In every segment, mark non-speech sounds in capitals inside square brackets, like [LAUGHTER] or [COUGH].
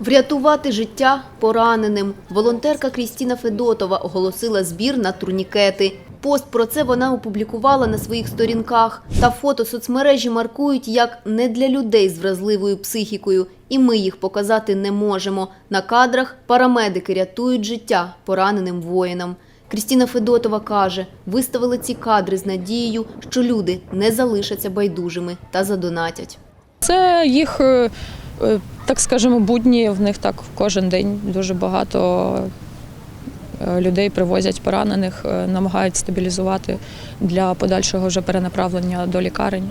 Врятувати життя пораненим. Волонтерка Крістіна Федотова оголосила збір на турнікети. Пост про це вона опублікувала на своїх сторінках. Та фото соцмережі маркують як не для людей з вразливою психікою, і ми їх показати не можемо. На кадрах парамедики рятують життя пораненим воїнам. Крістіна Федотова каже, виставили ці кадри з надією, що люди не залишаться байдужими та задонатять. Це їх, е, е, так скажемо, будні. В них так кожен день дуже багато е, людей привозять поранених, е, намагають стабілізувати для подальшого вже перенаправлення до лікарень.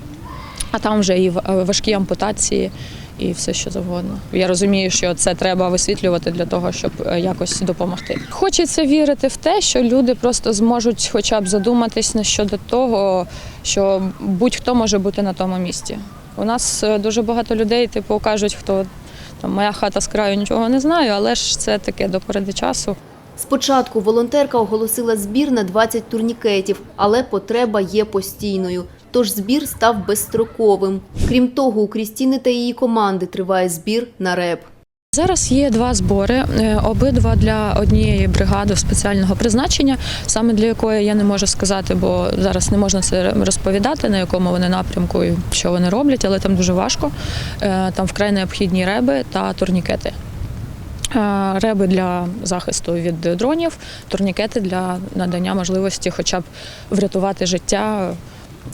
А там вже і е, важкі ампутації, і все що завгодно. Я розумію, що це треба висвітлювати для того, щоб якось допомогти. Хочеться вірити в те, що люди просто зможуть хоча б задуматись щодо того, що будь-хто може бути на тому місці. У нас дуже багато людей, типу, кажуть, хто там моя хата з краю нічого не знаю, але ж це таке до пори часу. Спочатку волонтерка оголосила збір на 20 турнікетів, але потреба є постійною. Тож збір став безстроковим. Крім того, у Крістіни та її команди триває збір на РЕП. Зараз є два збори, е, обидва для однієї бригади спеціального призначення, саме для якої я не можу сказати, бо зараз не можна це розповідати, на якому вони напрямку і що вони роблять, але там дуже важко. Е, Там вкрай необхідні реби та турнікети. Е, Реби для захисту від дронів, турнікети для надання можливості хоча б врятувати життя,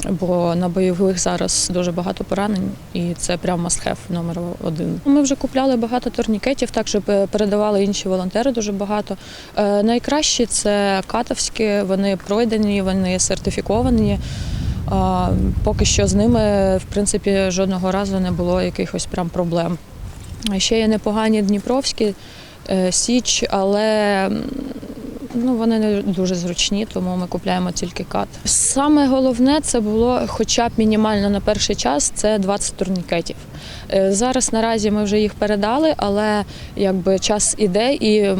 бо на бойових зараз дуже багато поранень, і це прям must-have номер один. Ми вже купляли багато турнікетів, також пе- передавали інші волонтери дуже багато. Е, Найкращі це катовські, вони пройдені, вони сертифіковані. А, Поки що з ними, в принципі, жодного разу не було якихось прям проблем. Ще є непогані дніпровські е, січ, але ну, вони не дуже зручні, тому ми купляємо тільки кат. Саме головне це було хоча б мінімально на перший час це 20 турнікетів. Е, Зараз наразі ми вже їх передали, але якби час іде і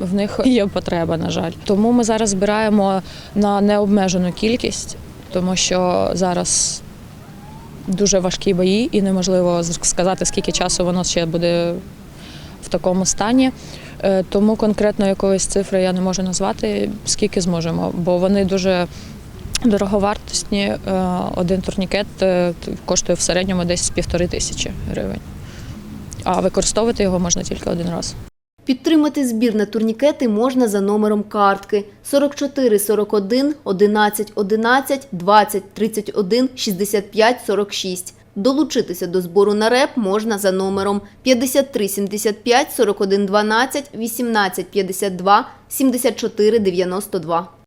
в них [LAUGHS] є потреба, на жаль. Тому ми зараз збираємо на необмежену кількість, тому що зараз дуже важкі бої, і неможливо сказати, скільки часу воно ще буде в такому стані. Е, Тому конкретно якоїсь цифри я не можу назвати, скільки зможемо, бо вони дуже дороговартісні. Е, Один турнікет е, коштує в середньому десь півтори тисячі гривень. А використовувати його можна тільки один раз. Підтримати збір на турнікети можна за номером картки 44 41 11 11 20 31 65 46. Долучитися до збору на РЕП можна за номером 53 75 41 12 18 52 74 92.